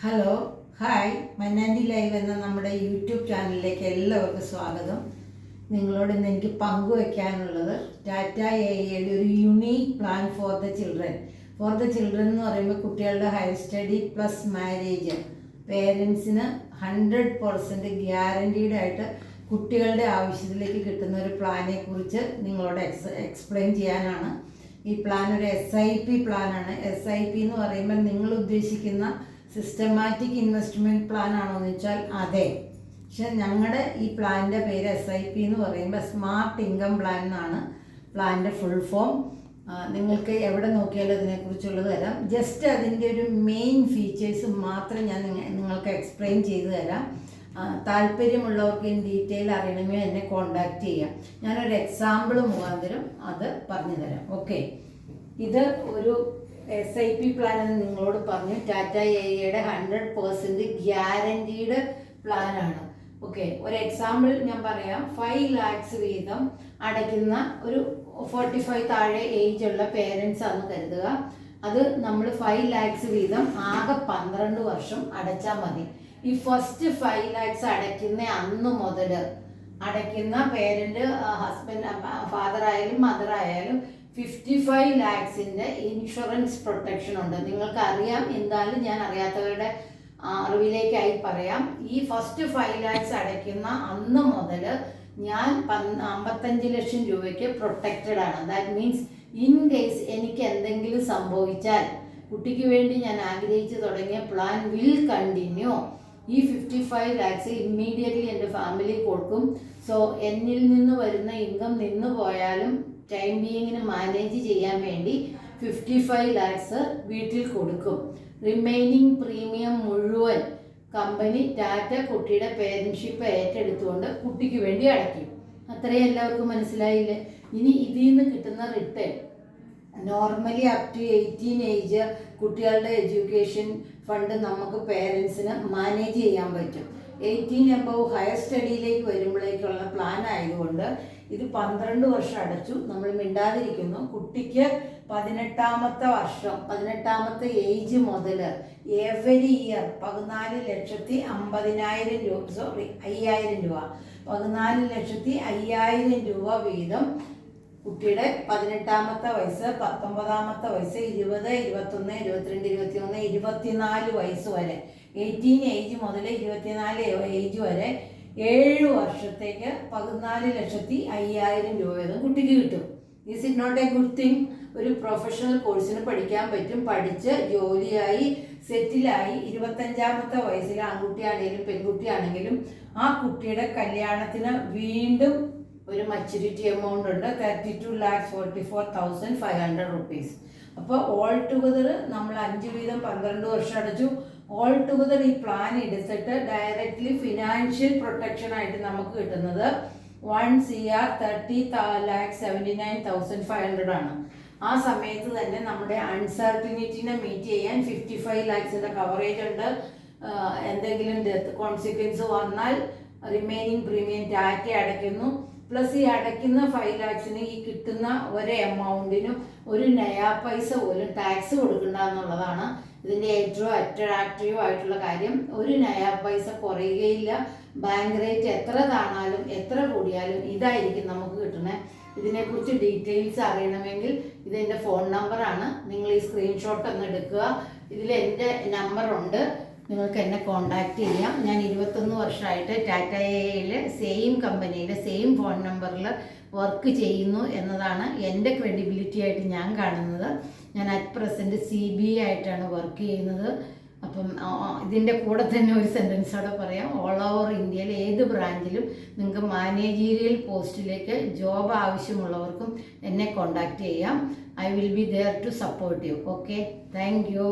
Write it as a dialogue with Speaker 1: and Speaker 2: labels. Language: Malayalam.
Speaker 1: ഹലോ ഹായ് മന്നാൻഡി ലൈവ് എന്ന നമ്മുടെ യൂട്യൂബ് ചാനലിലേക്ക് എല്ലാവർക്കും സ്വാഗതം. നിങ്ങളോട് ഇന്ന് എനിക്ക് പങ്കുവെക്കാനുള്ളത് ടാറ്റ എ ഐയുടെ ഒരു unique plan for the children for the children എന്ന് പറയുമ്പോൾ കുട്ടികളുടെ ഹയർ സ്റ്റഡി പ്ലസ് മാരേജ് പേരൻസിന് ഹൺഡ്രഡ് പെർസെന്റ് ഗ്യാരണ്ടീഡ് ആയിട്ട് കുട്ടികളുടെ ആവശ്യത്തിലേക്ക് കിട്ടുന്ന ഒരു പ്ലാനെ കുറിച്ച് നിങ്ങളോട് എക്സ് എക്സ്പ്ലെയിൻ ചെയ്യാനാണ്. ഈ പ്ലാൻ ഒരു എസ് ഐ പി പ്ലാനാണ് എസ് ഐ പി എന്ന് പറയുമ്പോൾ നിങ്ങൾ ഉദ്ദേശിക്കുന്ന സിസ്റ്റമാറ്റിക് ഇൻവെസ്റ്റ്മെന്റ് പ്ലാൻ ആണോ എന്ന് വെച്ചാൽ അതെ. പക്ഷെ ഞങ്ങളുടെ ഈ പ്ലാനിന്റെ പേര് എസ് ഐ പി എന്ന് പറയുമ്പോൾ സ്മാർട്ട് ഇൻകം പ്ലാൻ എന്നാണ് പ്ലാനിന്റെ ഫുൾ ഫോം നിങ്ങൾക്ക് എവിടെ നോക്കിയാലും അതിനെക്കുറിച്ചുള്ളത് തരാം ജസ്റ്റ് അതിന്റെ ഒരു മെയിൻ ഫീച്ചേഴ്സ് മാത്രം ഞാൻ നിങ്ങൾക്ക് എക്സ്പ്ലെയിൻ ചെയ്തു തരാം. താല്പര്യമുള്ളവർക്ക് ഇൻ ഡീറ്റെയിൽ അറിയണമെങ്കിൽ എന്നെ കോണ്ടാക്ട് ചെയ്യാം. ഞാനൊരു എക്സാമ്പിൾ മുഖാന്തരം അത് പറഞ്ഞു തരാം. ഓക്കെ ഇത് ഒരു എസ് ഐ പി പ്ലാൻ എന്ന് നിങ്ങളോട് പറഞ്ഞു. ടാറ്റ എയുടെ ഹൺഡ്രഡ് പേഴ്സന്റ് ഗ്യാരണ്ടീഡ് പ്ലാനാണ് ഓക്കെ ഒരു എക്സാമ്പിൾ ഞാൻ പറയാം. ഫൈവ് ലാക്സ് വീതം അടയ്ക്കുന്ന ഒരു ഫോർട്ടി ഫൈവ് താഴെ ഏജ് ഉള്ള പേരൻസ് ആണ് കരുതുക. അത് നമ്മൾ ഫൈവ് ലാക്സ് വീതം ആകെ പന്ത്രണ്ട് വർഷം അടച്ചാൽ മതി. ഈ ഫസ്റ്റ് ഫൈവ് ലാക്സ് അടയ്ക്കുന്ന അന്ന് മുതൽ അടയ്ക്കുന്ന പേരന്റ് ഹസ്ബൻഡ് ഫാദർ ആയാലും മദർ ആയാലും ഫിഫ്റ്റി ഫൈവ് ലാക്സിന്റെ ഇൻഷുറൻസ് പ്രൊട്ടക്ഷൻ ഉണ്ട്. നിങ്ങൾക്ക് അറിയാം എന്തായാലും ഞാൻ അറിയാത്തവരുടെ അറിവിലേക്കായി പറയാം. ഈ ഫസ്റ്റ് ഫൈവ് ലാക്സ് അടയ്ക്കുന്ന അന്ന് മുതൽ ഞാൻ അമ്പത്തഞ്ച് ലക്ഷം രൂപയ്ക്ക് പ്രൊട്ടക്റ്റഡ് ആണ്. ദാറ്റ് മീൻസ് ഇൻ കേസ് എനിക്ക് എന്തെങ്കിലും സംഭവിച്ചാൽ കുട്ടിക്ക് വേണ്ടി ഞാൻ ആഗ്രഹിച്ചു തുടങ്ങിയ പ്ലാൻ വിൽ കണ്ടിന്യൂ ഈ ഫിഫ്റ്റി ഫൈവ് ലാക്സ് ഇമ്മീഡിയറ്റ്ലി എന്റെ ഫാമിലി കൊടുക്കും. സോ എന്നിൽ നിന്ന് വരുന്ന ഇൻകം നിന്ന് പോയാലും ടൈം ബീയിങ്ങിന് മാനേജ് ചെയ്യാൻ വേണ്ടി ഫിഫ്റ്റി ഫൈവ് ലാക്സ് വീട്ടിൽ കൊടുക്കും. റിമൈനിങ് പ്രീമിയം മുഴുവൻ കമ്പനി ടാറ്റ കുട്ടിയുടെ പേരൻഷിപ്പ് ഏറ്റെടുത്തുകൊണ്ട് കുട്ടിക്ക് വേണ്ടി അടയ്ക്കും. അത്രയും എല്ലാവർക്കും മനസ്സിലായില്ലേ? ഇനി ഇതിൽ നിന്ന് കിട്ടുന്ന return normally up to eighteen age കുട്ടികളുടെ എഡ്യൂക്കേഷൻ ഫണ്ട് നമുക്ക് പേരൻസിന് മാനേജ് ചെയ്യാൻ പറ്റും. എയ്റ്റീൻ എബവ് ഹയർ സ്റ്റഡിയിലേക്ക് വരുമ്പോഴേക്കുള്ള പ്ലാൻ ആയതുകൊണ്ട് ഇത് പന്ത്രണ്ട് വർഷം അടച്ചു. നമ്മൾ മിണ്ടാതിരിക്കുന്നു. കുട്ടിക്ക് പതിനെട്ടാമത്തെ വർഷം പതിനെട്ടാമത്തെ ഏജ് മുതൽ എവരി ഇയർ പതിനാല് ലക്ഷത്തി അമ്പതിനായിരം രൂപ സോറി അയ്യായിരം രൂപ. പതിനാല് ലക്ഷത്തി അയ്യായിരം രൂപ വീതം കുട്ടിയുടെ പതിനെട്ടാമത്തെ വയസ്സ് പത്തൊമ്പതാമത്തെ വയസ്സ് ഇരുപത് ഇരുപത്തൊന്ന് ഇരുപത്തിരണ്ട് ഇരുപത്തിമൂന്ന് ഇരുപത്തിനാല് വയസ്സ് വരെ. എയ്റ്റീൻ ഏജ് മുതൽ ഇരുപത്തിനാല് ഏജ് വരെ ഏഴ് വർഷത്തേക്ക് പതിനാല് ലക്ഷത്തി അയ്യായിരം രൂപ വീതം കുട്ടിക്ക് കിട്ടും. Is it not a good thing ഒരു പ്രൊഫഷണൽ കോഴ്സിന് പഠിക്കാൻ പറ്റും. പഠിച്ച് ജോലിയായി സെറ്റിലായി ഇരുപത്തഞ്ചാമത്തെ വയസ്സിൽ ആൺകുട്ടിയാണെങ്കിലും പെൺകുട്ടിയാണെങ്കിലും ആ കുട്ടിയുടെ കല്യാണത്തിന് വീണ്ടും ഒരു മച്യൂരിറ്റി എമൗണ്ട് ഉണ്ട്. Thirty two lakhs forty four thousand five hundred rupees അപ്പോൾ ഓൾ ടുഗദർ നമ്മൾ അഞ്ച് വീതം പന്ത്രണ്ട് വർഷം അടച്ചു. ഓൾ ടുഗദർ ഈ പ്ലാൻ എടുത്തിട്ട് ഡയറക്റ്റ്ലി ഫിനാൻഷ്യൽ പ്രൊട്ടക്ഷൻ ആയിട്ട് നമുക്ക് കിട്ടുന്നത് one C R thirty lakh seventy nine thousand five hundred ആണ്. ആ സമയത്ത് തന്നെ നമ്മുടെ അൺസർട്ടിനിറ്റിനെ മീറ്റ് ചെയ്യാൻ ഫിഫ്റ്റി ഫൈവ് ലാക്സിന്റെ കവറേജ് ഉണ്ട്. എന്തെങ്കിലും ഡെത്ത് കോൺസിക്വൻസ് വന്നാൽ റിമൈനിങ് പ്രീമിയം ടാറ്റ അടയ്ക്കുന്നു. പ്ലസ് ഈ അടയ്ക്കുന്ന ഫൈവ് ലാക്സിന് ഈ കിട്ടുന്ന ഒരു എമൗണ്ടിനും ഒരു നയാ പൈസ പോലും ടാക്സ് കൊടുക്കണ്ട എന്നുള്ളതാണ് ഇതിന്റെ ഏറ്റവും അട്രാക്റ്റീവ് ആയിട്ടുള്ള കാര്യം ഒരു നയാ പൈസ കുറയുകയില്ല. ബാങ്ക് റേറ്റ് എത്ര താണാലും എത്ര കൂടിയാലും ഇതായിരിക്കും നമുക്ക് കിട്ടുന്നത് ഇതിനെക്കുറിച്ച് ഡീറ്റെയിൽസ് അറിയണമെങ്കിൽ ഇതെന്റെ ഫോൺ നമ്പറാണ് നിങ്ങൾ ഈ സ്ക്രീൻഷോട്ട് ഒന്ന് എടുക്കുക. ഇതിൽ എന്റെ നമ്പറുണ്ട് നിങ്ങൾക്ക് എന്നെ കോണ്ടാക്ട് ചെയ്യാം. ഞാൻ ഇരുപത്തൊന്ന് വർഷമായിട്ട് ടാറ്റ എയിൽ സെയിം കമ്പനിയിൽ സെയിം ഫോൺ നമ്പറിൽ വർക്ക് ചെയ്യുന്നു എന്നതാണ് എന്റെ ക്രെഡിബിലിറ്റി ആയിട്ട് ഞാൻ കാണുന്നത്. ഞാൻ അറ്റ് പ്രസന്റ് സി ബി ആയിട്ടാണ് വർക്ക് ചെയ്യുന്നത്. അപ്പം ഇതിന്റെ കൂടെ തന്നെ ഒരു സെന്റൻസോടെ പറയാം. ഓൾ ഓവർ ഇന്ത്യയിൽ ഏത് ബ്രാഞ്ചിലും നിങ്ങൾക്ക് മാനേജീരിയൽ പോസ്റ്റിലേക്ക് ജോബ് ആവശ്യമുള്ളവർക്കും എന്നെ കോണ്ടാക്ട് ചെയ്യാം. I will be there to support you okay thank you